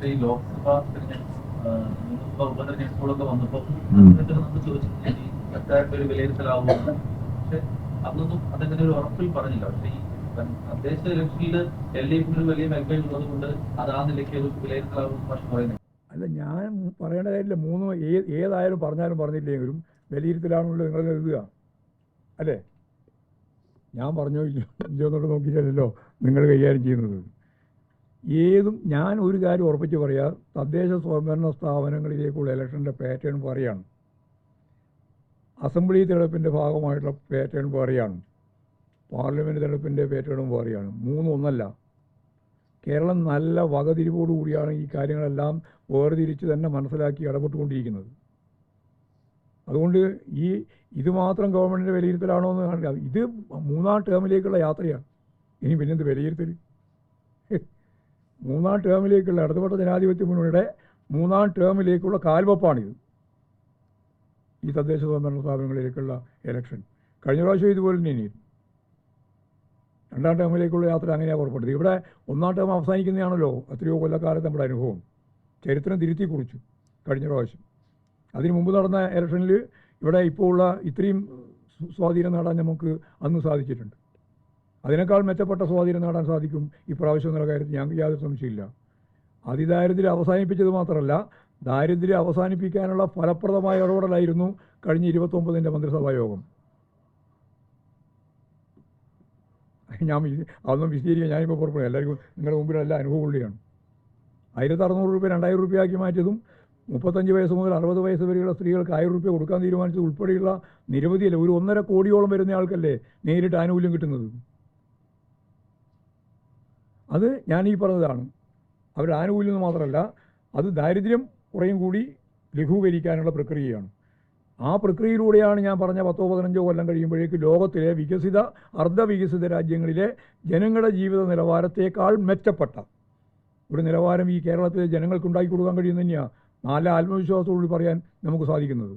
പക്ഷേ ഈ ലോക്സഭാ തെരഞ്ഞെടുപ്പ് നിയമസഭാ ഉപതെരഞ്ഞെടുപ്പുകളൊക്കെ വന്നപ്പോൾ ഈ സർക്കാരിന്റെ ഒരു വിലയിരുത്തലാവുമോ? പക്ഷെ അതൊന്നും അതങ്ങനെ ഒരു ഉറപ്പിൽ പറഞ്ഞില്ല. പക്ഷേ ഈ തദ്ദേശ ഇലക്ഷനിൽ എൽ ഡി എഫിന് ഒരു വലിയ മേൽക്കൈ ഉള്ളത് കൊണ്ട് അത് ആ നിലയ്ക്ക് ഒരു വിലയിരുത്തലാവും പക്ഷെ പറയുന്നത് അല്ല ഞാൻ പറയേണ്ട കാര്യമില്ല. മൂന്ന് ഏതായാലും പറഞ്ഞാലും പറഞ്ഞില്ലെങ്കിലും വിലയിരുത്തലാണല്ലോ നിങ്ങൾ കരുതുക അല്ലേ? ഞാൻ പറഞ്ഞോ ഇല്ലയോ? നോക്കിയില്ലല്ലോ നിങ്ങൾ കൈകാര്യം ചെയ്യുന്നത്. ഏതും ഞാൻ ഒരു കാര്യം ഉറപ്പിച്ച് പറയാം തദ്ദേശ സ്വയംഭരണ സ്ഥാപനങ്ങളിലേക്കുള്ള ഇലക്ഷന്റെ പാറ്റേൺ പറയാണ്. അസംബ്ലി തെരഞ്ഞെടുപ്പിന്റെ ഭാഗമായിട്ടുള്ള പാറ്റേൺ പറയാണ്. പാർലമെന്റ് തെരഞ്ഞെടുപ്പിന്റെ പാറ്റേണും പറയാണ്. മൂന്നൊന്നല്ല. കേരളം നല്ല വകതിരിവോടുകൂടിയാണ് ഈ കാര്യങ്ങളെല്ലാം വേർതിരിച്ച് തന്നെ മനസ്സിലാക്കി ഇടപെട്ടുകൊണ്ടിരിക്കുന്നത്. അതുകൊണ്ട് ഈ ഇത് മാത്രം ഗവൺമെന്റിന്റെ വിലയിരുത്തലാണോ എന്ന് കാണില്ല. ഇത് മൂന്നാം ടേമിലേക്കുള്ള യാത്രയാണ്. ഇനി പിന്നെന്ത് വിലയിരുത്തൽ മൂന്നാം ടേമിലേക്കുള്ള ഇടതുപെട്ട ജനാധിപത്യ മുന്നണിയുടെ മൂന്നാം ടേമിലേക്കുള്ള കാൽവപ്പാണിത് ഈ തദ്ദേശ സ്വയംഭരണ സ്ഥാപനങ്ങളിലേക്കുള്ള ഇലക്ഷൻ കഴിഞ്ഞ പ്രാവശ്യം ഇതുപോലെ തന്നെ ഇനിയും രണ്ടാം ടേമിലേക്കുള്ള യാത്ര അങ്ങനെയാണ് പുറപ്പെട്ടത്. ഇവിടെ ഒന്നാം ടേം അവസാനിക്കുന്നതാണല്ലോ എത്രയോ കൊല്ലക്കാലത്ത് നമ്മുടെ അനുഭവം. ചരിത്രം തിരുത്തി കുറിച്ചു കഴിഞ്ഞ പ്രാവശ്യം. അതിനു മുമ്പ് നടന്ന ഇലക്ഷനിൽ ഇവിടെ ഇപ്പോൾ ഉള്ള ഇത്രയും സ്വാധീനം നേടാൻ നമുക്ക് അന്ന് സാധിച്ചിട്ടുണ്ട്. അതിനേക്കാൾ മെച്ചപ്പെട്ട സ്വാധീനം നേടാൻ സാധിക്കും ഇപ്രാവശ്യം എന്നുള്ള കാര്യത്തിൽ ഞങ്ങൾക്ക് യാതൊരു സംശയമില്ല അതിദാരിദ്ര്യം അവസാനിപ്പിച്ചത് മാത്രമല്ല ദാരിദ്ര്യം അവസാനിപ്പിക്കാനുള്ള ഫലപ്രദമായ ഇടപെടലായിരുന്നു കഴിഞ്ഞ ഇരുപത്തൊമ്പതിന്റെ മന്ത്രിസഭാ യോഗം. ഞാൻ അതൊന്നും വിശദീകരിക്കാൻ ഞാനിപ്പോൾ പുറപ്പെടും. എല്ലാവർക്കും നിങ്ങളുടെ മുമ്പിൽ എല്ലാ അനുഭവങ്ങളുടെയാണ്. ആയിരത്തി അറുന്നൂറ് രൂപ രണ്ടായിരം രൂപയാക്കി മാറ്റിയതും മുപ്പത്തഞ്ച് വയസ്സ് മുതൽ അറുപത് വയസ്സ് വരെയുള്ള സ്ത്രീകൾക്ക് ആയിരം രൂപ കൊടുക്കാൻ തീരുമാനിച്ചത് ഉൾപ്പെടെയുള്ള നിരവധിയല്ല ഒരു ഒന്നര കോടിയോളം വരുന്ന ആൾക്കല്ലേ നേരിട്ട് ആനുകൂല്യം കിട്ടുന്നത്. അത് ഞാൻ ഈ പറഞ്ഞതാണ്. അവരുടെ ആനുകൂല്യം എന്ന് മാത്രമല്ല അത് ദാരിദ്ര്യം കുറേയും കൂടി ലഘൂകരിക്കാനുള്ള പ്രക്രിയയാണ്. ആ പ്രക്രിയയിലൂടെയാണ് ഞാൻ പറഞ്ഞ പത്തോ പതിനഞ്ചോ കൊല്ലം കഴിയുമ്പോഴേക്ക് ലോകത്തിലെ വികസിത അർദ്ധവികസിത രാജ്യങ്ങളിലെ ജനങ്ങളുടെ ജീവിത നിലവാരത്തേക്കാൾ മെച്ചപ്പെട്ട ഒരു നിലവാരം ഈ കേരളത്തിലെ ജനങ്ങൾക്ക് ഉണ്ടാക്കി കൊടുക്കാൻ കഴിയുന്ന തന്നെയാണ് നല്ല ആത്മവിശ്വാസത്തോടുകൂടി പറയാൻ നമുക്ക് സാധിക്കുന്നത്.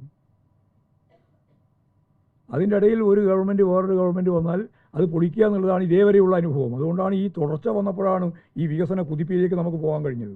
അതിന്റെ ഇടയിൽ ഒരു ഗവൺമെന്റ് വേറൊരു ഗവൺമെന്റ് വന്നാൽ അത് പൊളിക്കുക എന്നുള്ളതാണ് ഇതേവരെയുള്ള അനുഭവം. അതുകൊണ്ടാണ് ഈ തുടർച്ച വന്നപ്പോഴാണ് ഈ വികസന കുതിപ്പിലേക്ക് നമുക്ക് പോകാൻ കഴിഞ്ഞത്.